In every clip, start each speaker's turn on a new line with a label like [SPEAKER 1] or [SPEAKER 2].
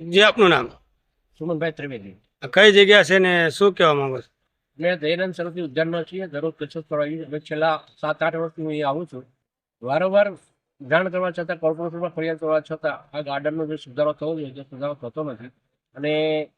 [SPEAKER 1] જે આપનું નામ?
[SPEAKER 2] સુમનભાઈ ત્રિવેદી.
[SPEAKER 1] કઈ જગ્યા છે ને શું કહેવા માંગો છો?
[SPEAKER 2] મેં દયાનંદ સરસ્વતી ઉદ્યાનમાં છીએ દરરોજ કસરત કરવા આવીએ. છેલ્લા સાત આઠ વર્ષથી હું અહીં આવું છું. વારંવાર જાણ કરવા છતાં કોર્પોરેશનમાં ફરિયાદ કરવા છતાં આ ગાર્ડનનો જે સુધારો થવો જોઈએ તે સુધારો થતો નથી. અને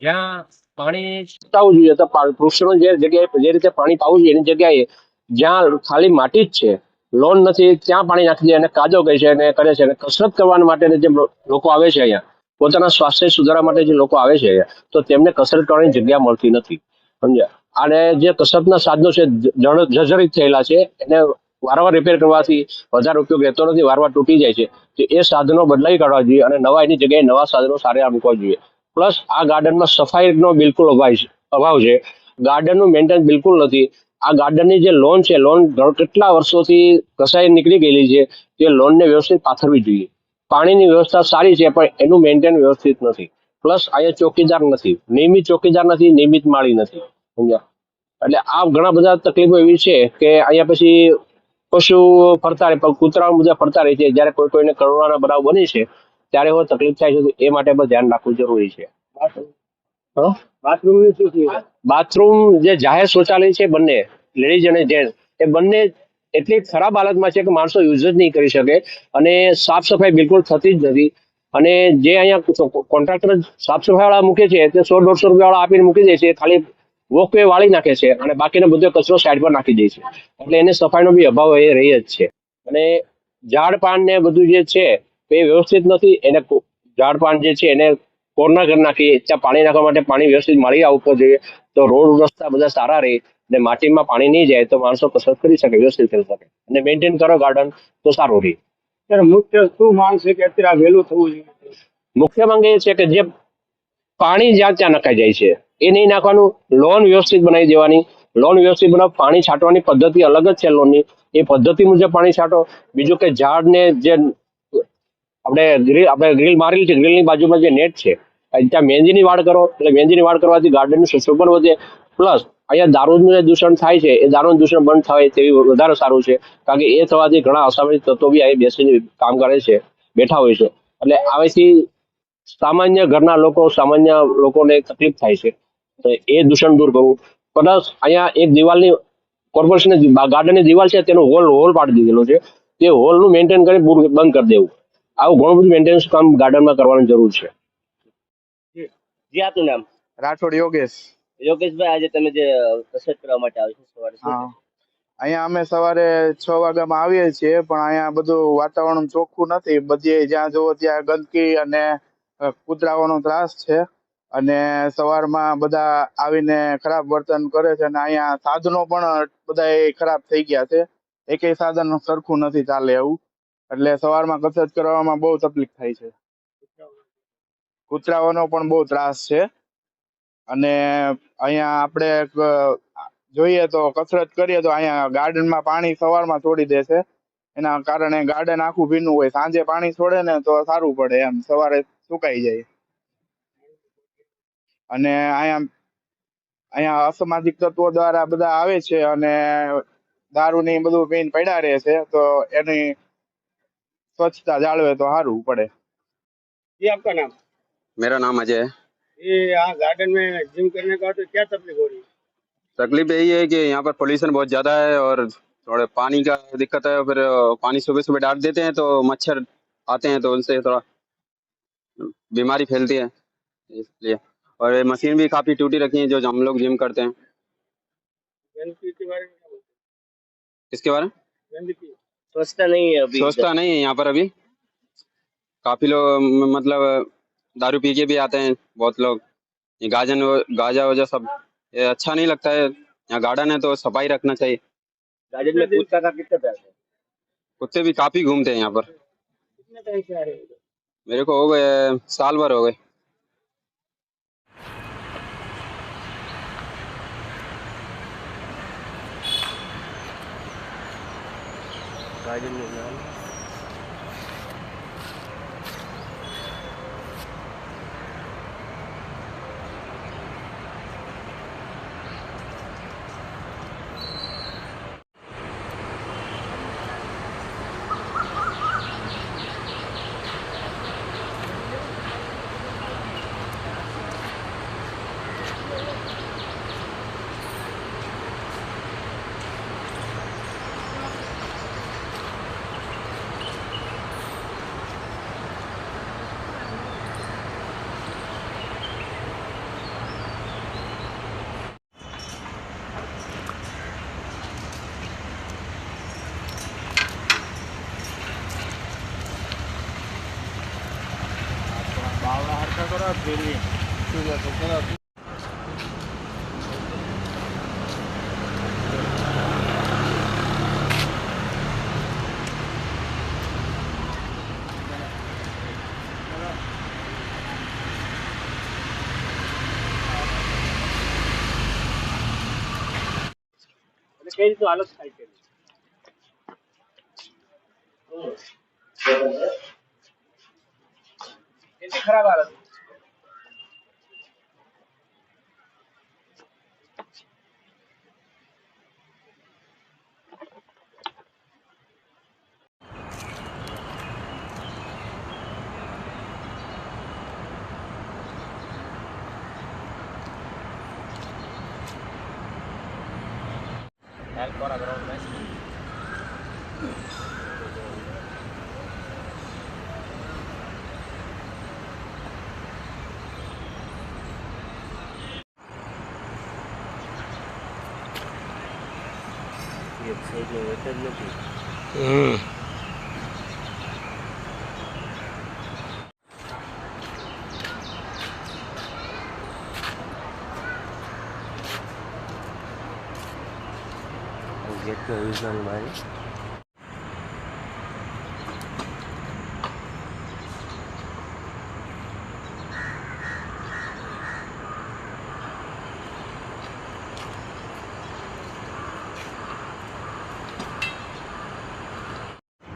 [SPEAKER 2] જ્યાં પાણી પાવું જોઈએ તો પા- જે જગ્યાએ જે રીતે પાણી પાવું જોઈએ એની જગ્યાએ જ્યાં ખાલી માટી જ છે લોન નથી ત્યાં પાણી નાખી દે અને કાજો કહે છે અને કરે છે અને કસરત કરવા માટે જે લોકો આવે છે અહીંયા પોતાના સ્વાસ્થ્ય સુધારવા માટે જે લોકો આવે છે, તો તેમને કસરત કરવાની જગ્યા મળતી નથી. સમજ્યા? અને જે કસરતના સાધનો છે જર્જરિત થયેલા છે, એને વારંવાર રિપેર કરવાથી વધારે ઉપયોગ રહેતો નથી, વારંવાર તૂટી જાય છે. તો એ સાધનો બદલાઈ કાઢવા જોઈએ અને નવા એની જગ્યાએ નવા સાધનો સારા મૂકવા જોઈએ. પ્લસ આ ગાર્ડનમાં સફાઈનો બિલકુલ અભાવ છે ગાર્ડનનું મેન્ટેન બિલકુલ નથી. આ ગાર્ડનની જે લોન છે લોન કેટલા વર્ષોથી કસાઈ નીકળી ગયેલી છે, તે લોનને વ્યવસ્થિત પાથરવી જોઈએ. પાણીની વ્યવસ્થા સારી છે પણ એનું મેન્ટેન વ્યવસ્થિત નથી. પ્લસ અહીંયા ચોકીદાર નથી. નિયમિત ચોકીદાર નથી નિયમિત માળી નથી. સમજ્યા? એટલે આ ઘણા બધા તકલીફો એવી છે કે અહીંયા પછી પશુ ફરતા રહે કૂતરા બધા ફરતા રહે છે. જ્યારે કોઈ કોઈને કરોડાના બનાવ બને છે ત્યારે એવો તકલીફ થાય છે. એ માટે પણ ધ્યાન રાખવું જરૂરી છે. બાથરૂમ જે જાહેર શૌચાલય છે બંને લેડીઝ અને જેન્ટ્સ એ બંને એટલી ખરાબ હાલતમાં છે કે માણસો યુઝ જ નહીં કરી શકે અને સાફ સફાઈ બિલકુલ થતી જ નથી. અને જે અહીંયા કોન્ટ્રાક્ટર સાફ સફાઈવાળા મૂકે છે, તે સો દોઢસો રૂપિયાવાળા આપીને મૂકી દે છે ખાલી વોકવે વાળી નાખે છે અને બાકીનો બધો કચરો સાઈડ પર નાખી દે છે. એટલે એને સફાઈનો બી અભાવ એ રહી જ છે. અને ઝાડ પાન ને બધું જે છે, એ વ્યવસ્થિત નથી. એને ઝાડ પાન જે છે, એને કોર્નર કરી નાખીએ, ત્યાં પાણી નાખવા માટે પાણી વ્યવસ્થિત મળી આવવું જોઈએ. તો રોડ રસ્તા બધા સારા રહે. અને માટીમાં પાણી નહીં જાય તો માણસો કસરત કરી શકે વ્યવસ્થિત કરી શકે અને મેન્ટેન કરો ગાર્ડન તો સારું રહે.
[SPEAKER 1] ત્યારે મુખ્ય શું માંગ છે કે અત્યારે આ વહેલું થવું જોઈએ?
[SPEAKER 2] મુખ્ય માંગ એ છે કે જે પાણી જ્યાં ત્યાં નખાઈ જાય છે એ નહીં નાખવાનું લોન વ્યવસ્થિત બનાવી દેવાની. લોન વ્યવસ્થિત બનાવ પાણી છાંટવાની પદ્ધતિ અલગ જ છે લોનની એ પદ્ધતિ મુજબ પાણી છાંટો. બીજું કે ઝાડને જે આપણે ગ્રીલ આપણે ગ્રીલ મારેલી છે ગ્રીલની બાજુમાં જે નેટ છે ત્યાં મહેંદીની વાડ કરો. એટલે મહેંદીની વાડ કરવાથી ગાર્ડનનું સુશોભન વધે. પ્લસ અહીંયા દારૂનું જે દૂષણ થાય છે એ દારૂનું દૂષણ બંધ થાય તેવી વધારે સારું છે. કારણ કે એ થવાથી ઘણા અસામાજિક તત્વો બી અહીં બેસીને કામ કરે છે બેઠા હોય છે. એટલે આવેથી સામાન્ય ઘરના લોકો સામાન્ય લોકોને તકલીફ થાય છે. તો એ દૂષણ દૂર કરવું. પ્લસ અહીંયા એક દિવાલની કોર્પોરેશનની ગાર્ડનની દિવાલ છે તેનો હોલ હોલ પાડી દીધેલો છે. તે હોલનું મેન્ટેન કરી પૂરું બંધ કરી દેવું. આવું ઘણું બધું મેન્ટેનન્સ કામ ગાર્ડનમાં કરવાની જરૂર છે.
[SPEAKER 3] જી આપનું નામ?
[SPEAKER 4] રાઠોડ યોગેશ.
[SPEAKER 3] યોગેશભાઈ આજે તમે જે કસરત કરવા માટે આવ્યો છો સવારે
[SPEAKER 4] હા. અહીંયા અમે સવારે છ વાગ્યામાં આવીએ છીએ પણ અહીંયા બધું વાતાવરણ ચોખ્ખું નથી. બધી જ્યાં જુઓ ત્યાં ગંદકી અને કૂતરાઓનો ત્રાસ છે. અને સવારમાં બધા આવીને ખરાબ વર્તન કરે છે અને અહીંયા સાધનો પણ બધા ખરાબ થઈ ગયા છે. એકેય સાધન સરખું નથી ચાલે એવું એટલે સવારમાં કસરત કરવામાં બહુ તકલીફ થાય છે. કૂતરાઓનો પણ બહુ ત્રાસ છે. અને અહીંયા આપણે ક- જોઈએ તો કસરત કરીએ તો અહીંયા ગાર્ડનમાં પાણી સવારમાં છોડી દે છે એના કારણે ગાર્ડન આખું ભીનું હોય સાંજે પાણી છોડે ને તો સારું પડે એમ સવારે સુકાઈ જાય અને અહીંયા અહીંયા અસામાજિક તત્વો દ્વારા બધા આવે છે અને દારૂ ને ઈ બધું પીને પડ્યા રહે છે તો એની સ્વચ્છતા જાળવે તો સારું પડે
[SPEAKER 1] जी आपका नाम
[SPEAKER 5] मेरा नाम अजय है
[SPEAKER 1] यहाँ गार्डन में जिम करने का तो क्या तकलीफ़ हो रही है?
[SPEAKER 5] तकलीफ़ यही है कि यहाँ पर पोल्यूशन बहुत ज़्यादा है और थोड़े पानी का दिक्कत है फिर पानी सुबह सुबह डाल देते हैं तो मच्छर आते हैं तो उनसे थोड़ा बीमारी फैलती है इसलिए। और ये मशीन भी काफ़ी टूटी रखी है जो हम लोग जिम करते हैं। इसके बारे में
[SPEAKER 3] किसके नहीं है अभी
[SPEAKER 5] स्वच्छता नहीं है यहाँ पर अभी। काफ़ी लोग मतलब दारू पी के भी आते हैं बहुत लोग। ये गाजन गाजा वजा सब ये अच्छा नहीं लगता है। यहाँ गार्डन है तो सफ़ाई रखना चाहिए।
[SPEAKER 3] गार्डन में कूदका का कितना पैसा
[SPEAKER 5] कुत्ते भी काफ़ी घूमते हैं यहाँ पर।
[SPEAKER 1] कितने टाइम से आ रहे हो?
[SPEAKER 5] मेरे को हो गए साल भर हो गए।
[SPEAKER 3] गार्डन में जाना એટલે કઈ રીતનું હાલત થાય છે ખરાબ હાલત.
[SPEAKER 6] help for other organizations. Mm.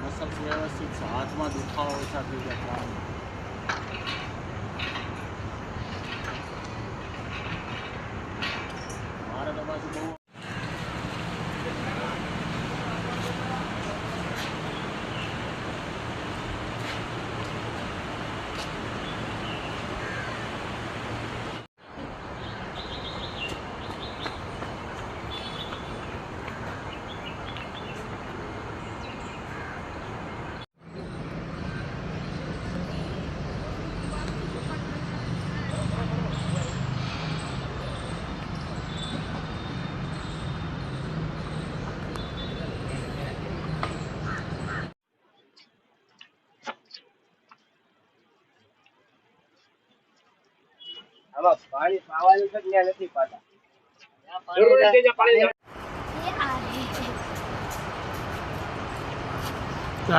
[SPEAKER 6] Muscles વ્યવસ્થિત છે હાથમાં દુખાવો ઓછા થઈ
[SPEAKER 7] આમાં પાણી પાવાનું છે ત્યાં નથી પાતા?
[SPEAKER 3] જરૂર નથી જે પાણી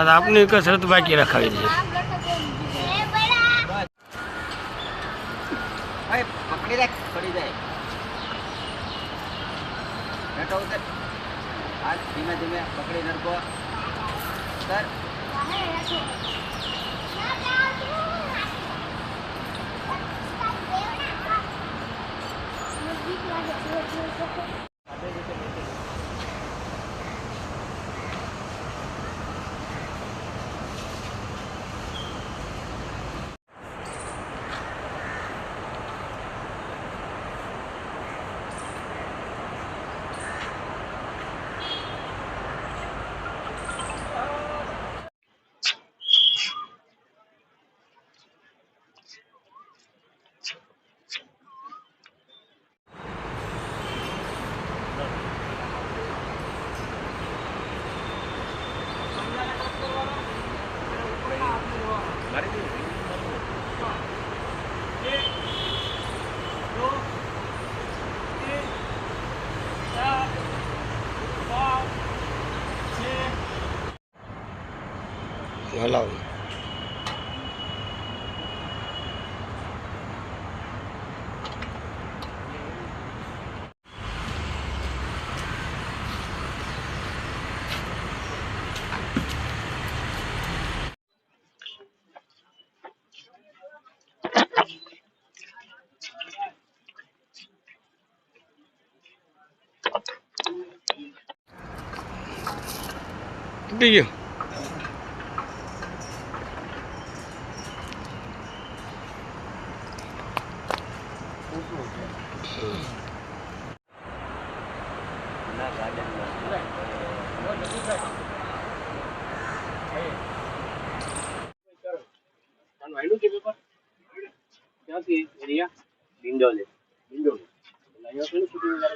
[SPEAKER 8] આપની કસરત બાકી રખાવી છે.
[SPEAKER 7] પકડી રાખ પડી જાય બેઠો ઉતર ધીમે ધીમે પકડી નરકો ઉતર
[SPEAKER 8] 気を付
[SPEAKER 3] けて。હલાવો તૂટી પેપર ક્યાંથી એરિયા
[SPEAKER 7] ડિંડોલી.
[SPEAKER 3] ડિંડોલી. એટલે અહીંયા થોડું શૂટિંગ વધારે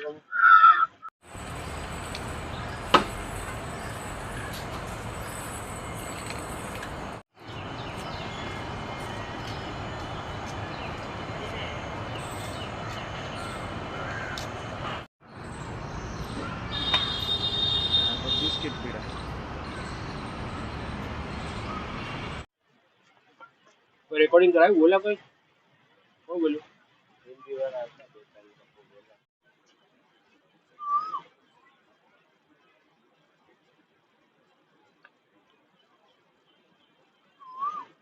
[SPEAKER 3] કરવું
[SPEAKER 2] રેકોર્ડિંગ કરાવી બોલા કોઈ. કોણ બોલ્યું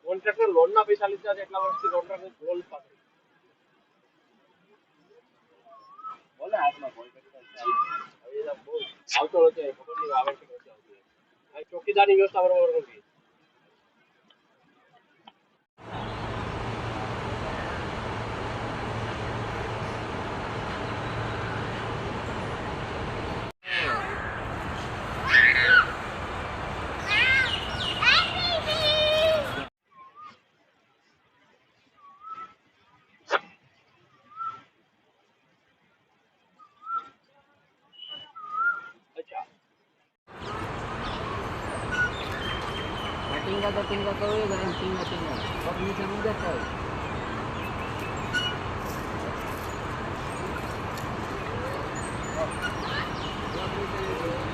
[SPEAKER 2] કોન્ટ્રાક્ટર લોનના પૈસા લીધા છે, એટલા વર્ષથી કોન્ટ્રાક્ટર લોન પાસે બોલે હાથમાં કોન્ટ્રાક્ટર આવતો હતો ખબર નહીં આવે ચોકીદારની વ્યવસ્થા બરોબર નથી.
[SPEAKER 9] ज़्यादा तिनका करो गाय तिनका तिनका अब नीचे मुझे जाता है Thank you.